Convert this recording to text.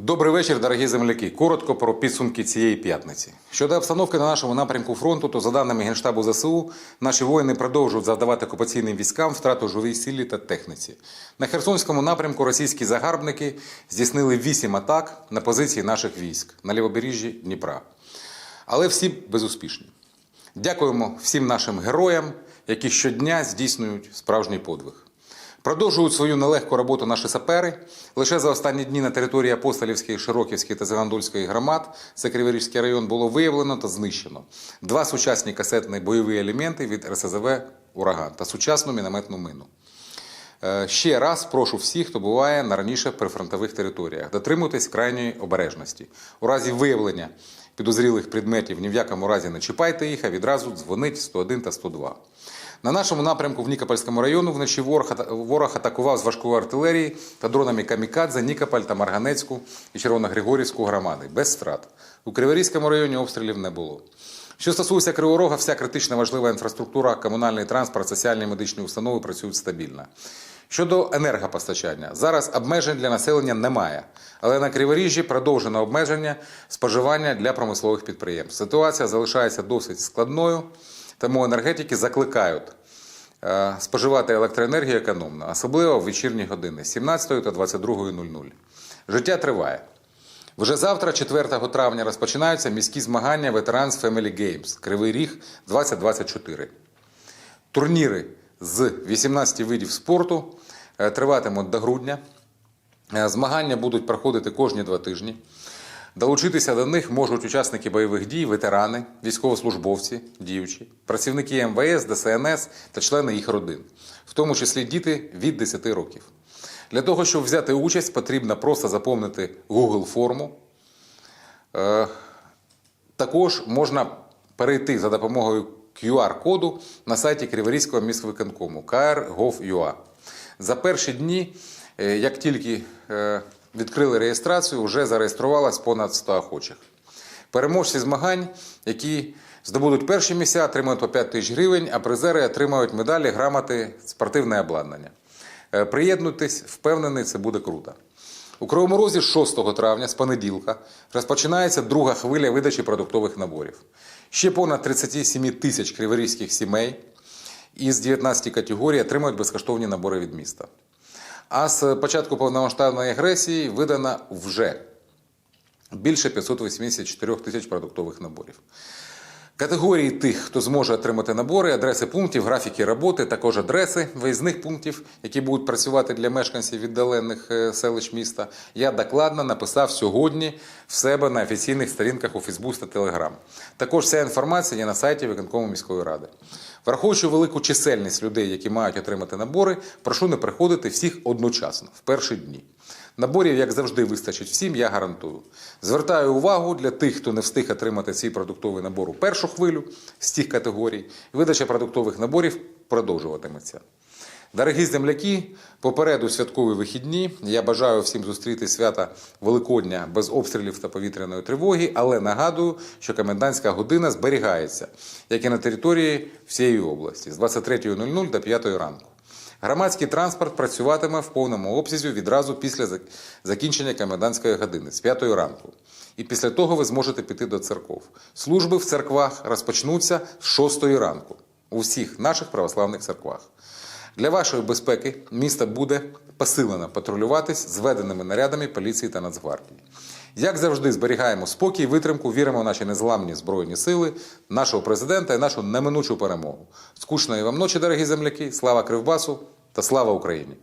Добрий вечір, дорогі земляки. Коротко про підсумки цієї п'ятниці. Щодо обстановки на нашому напрямку фронту, то за даними Генштабу ЗСУ, наші воїни продовжують завдавати окупаційним військам втрату живій силі та техніці. На Херсонському напрямку російські загарбники здійснили вісім атак на позиції наших військ на лівобережжі Дніпра. Але всі безуспішні. Дякуємо всім нашим героям, які щодня здійснюють справжній подвиг. Продовжують свою нелегку роботу наші сапери. Лише за останні дні на території Апостолівської, Широківської та Зеландольської громад, це Криворізький район, було виявлено та знищено два сучасні касетні бойові елементи від РСЗВ Ураган та сучасну мінометну мину. Е, Ще раз прошу всіх, хто буває на раніше прифронтових територіях, дотримуйтесь крайньої обережності. У разі виявлення підозрілих предметів ні в якому разі не чіпайте їх, а відразу дзвонить 101 та 102. На нашому напрямку в Нікопольському району вночі ворог, атакував з важкої артилерії та дронами Камікадзе, Нікополь та Марганецьку і Червоногригорівську громади без втрат. У Криворізькому районі обстрілів не було. Що стосується Криворога, вся критична важлива інфраструктура, комунальний транспорт, соціальні медичні установи працюють стабільно. Щодо енергопостачання, зараз обмежень для населення немає, але на Криворіжжі продовжено обмеження споживання для промислових підприємств. Ситуація залишається досить складною, тому енергетики закликають е, споживати електроенергію економно, особливо в вечірні години з 17 та 22.00. Життя триває. Вже завтра, 4 травня, розпочинаються міські змагання Veterans Family Games Кривий Ріг 2024. Турніри з 18 видів спорту е, триватимуть до грудня. Е, Змагання будуть проходити кожні два тижні. Долучитися до них можуть учасники бойових дій, ветерани, військовослужбовці, діючі, працівники МВС, ДСНС та члени їх родин, в тому числі діти від 10 років. Для того, щоб взяти участь, потрібно просто заповнити Google форму. Е, також можна перейти за допомогою QR-коду на сайті Криворізького міськвиконкому kr.gov.ua. За перші дні, е, як тільки е, відкрили реєстрацію, вже зареєструвалось понад 100 охочих. Переможці змагань, які здобудуть перші місця, отримують по 5 тисяч гривень, а призери отримають медалі, грамоти, спортивне обладнання. Е, Приєднуйтесь, впевнений, це буде круто. У Кривому Розі 6 травня з понеділка розпочинається друга хвиля видачі продуктових наборів. Ще понад 37 тисяч криворізьких сімей із 19 категорій отримують безкоштовні набори від міста. А з початку повномасштабної агресії видано вже більше 584 тисяч продуктових наборів. Категорії тих, хто зможе отримати набори, адреси пунктів, графіки роботи, також адреси виїзних пунктів, які будуть працювати для мешканців віддалених е, селищ міста, я докладно написав сьогодні в себе на офіційних сторінках у Фейсбук та Телеграм. Також вся інформація є на сайті виконкому міської ради. Враховуючи велику чисельність людей, які мають отримати набори, прошу не приходити всіх одночасно в перші дні. Наборів, як завжди, вистачить всім, я гарантую. Звертаю увагу для тих, хто не встиг отримати свій продуктовий набор у першу хвилю з тих категорій. Видача продуктових наборів продовжуватиметься. Дорогі земляки, попереду святкові вихідні. Я бажаю всім зустріти свята Великодня без обстрілів та повітряної тривоги, але нагадую, що комендантська година зберігається, як і на території всієї області з 23.00 до 5 ранку. Громадський транспорт працюватиме в повному обсязі відразу після закінчення комендантської години з 5 ранку. І після того ви зможете піти до церков. Служби в церквах розпочнуться з 6 ранку у всіх наших православних церквах. Для вашої безпеки місто буде посилено патрулюватись зведеними нарядами поліції та Нацгвардії. Як завжди, зберігаємо спокій, витримку, віримо в наші незламні збройні сили, нашого президента і нашу неминучу перемогу. Скучної вам ночі, дорогі земляки! Слава Кривбасу та слава Україні!